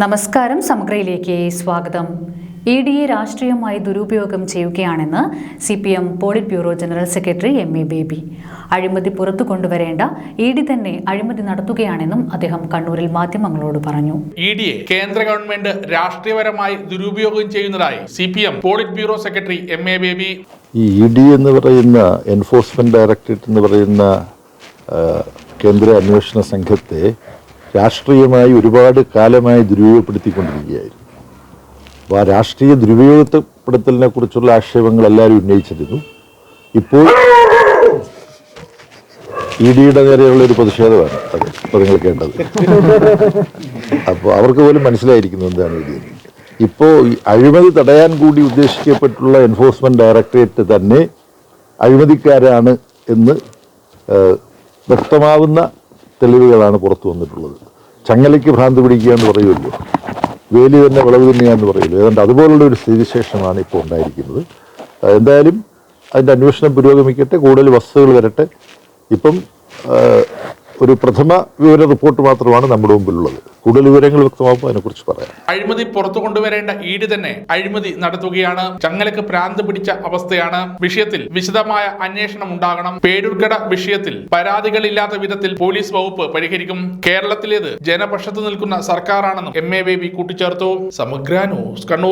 നമസ്കാരം സമഗ്രയിലേക്ക് സ്വാഗതം. E D A രാഷ്ട്രീയമായി ദുരുപയോഗം ചെയ്യുകയാണെന്ന് C P M politburo general secretary M A Baby. അഴിമതി പുറത്തു കൊണ്ടുവരേണ്ട ഇ ഡി തന്നെ അഴിമതി നടത്തുകയാണെന്നും അദ്ദേഹം കണ്ണൂരിൽ മാധ്യമങ്ങളോട് പറഞ്ഞു. ഇ ഡി എ കേന്ദ്ര ഗവൺമെന്റ് രാഷ്ട്രീയപരമായി ദുരുപയോഗം ചെയ്യുന്നതായി C P M politburo secretary M A Baby. ഈ ഇ ഡി എന്ന് പറയുന്ന എൻഫോഴ്സ്മെന്റ് ഡയറക്ടറേറ്റ് എന്ന് പറയുന്ന കേന്ദ്ര അന്വേഷണ സംഘത്തെ രാഷ്ട്രീയമായി ഒരുപാട് കാലമായി ദുരുപയോഗപ്പെടുത്തിക്കൊണ്ടിരിക്കുകയായിരുന്നു. അപ്പോൾ ആ രാഷ്ട്രീയ ദുരുപയോഗപ്പെടുത്തലിനെ കുറിച്ചുള്ള ആക്ഷേപങ്ങൾ എല്ലാവരും ഉന്നയിച്ചിരുന്നു. ഇപ്പോൾ ഇ ഡിയുടെ നേരെയുള്ള ഒരു പ്രതിഷേധമാണ് അത് നിങ്ങൾ കേട്ടത് അപ്പോൾ അവർക്ക് പോലും മനസ്സിലായിരിക്കുന്നു എന്താണ് ഇത്. ഡി ഇപ്പോൾ അഴിമതി തടയാൻ കൂടി ഉദ്ദേശിക്കപ്പെട്ടുള്ള എൻഫോഴ്സ്മെന്റ് ഡയറക്ടറേറ്റ് തന്നെ അഴിമതിക്കാരാണ് എന്ന് വ്യക്തമാവുന്ന തെളിവുകളാണ് പുറത്തു വന്നിട്ടുള്ളത്. ചങ്ങലയ്ക്ക് ഭ്രാന്ത് പിടിക്കുക എന്ന് പറയുമല്ലോ. വേലി തന്നെ വിളവ് എന്ന് പറയുമല്ലോ. ഏതാണ്ട് അതുപോലുള്ള ഒരു സ്ഥിതിശേഷമാണ് ഇപ്പോൾ ഉണ്ടായിരിക്കുന്നത്. എന്തായാലും അതിന്റെ അന്വേഷണം പുരോഗമിക്കട്ടെ കൂടുതൽ വസ്തുതകൾ വരട്ടെ. ഇപ്പം ഒരു പ്രഥമ വിവര റിപ്പോർട്ട് മാത്രമാണ് നമ്മുടെ മുമ്പിലുള്ളത്. കൂടുതൽ വിവരങ്ങൾ വ്യക്തമാകുമ്പോൾ അതിനെക്കുറിച്ച് പറയാം. അഴിമതി പുറത്തു കൊണ്ടുവരേണ്ട ഈട് തന്നെ അഴിമതി നടത്തുകയാണ്. ചങ്ങലക്ക് പ്രാന്ത് പിടിച്ച അവസ്ഥയാണ് വിഷയത്തിൽ വിശദമായ അന്വേഷണം ഉണ്ടാകണം. പേരൂർക്കട വിഷയത്തിൽ പരാതികളില്ലാത്ത വിധത്തിൽ പോലീസ് വകുപ്പ് പരിഹരിക്കും. കേരളത്തിലേത് ജനപക്ഷത്ത് നിൽക്കുന്ന സർക്കാരാണെന്നും എം എ ബേബി കൂട്ടിച്ചേർത്തു. സമഗ്ര ന്യൂസ് കണ്ണൂർ.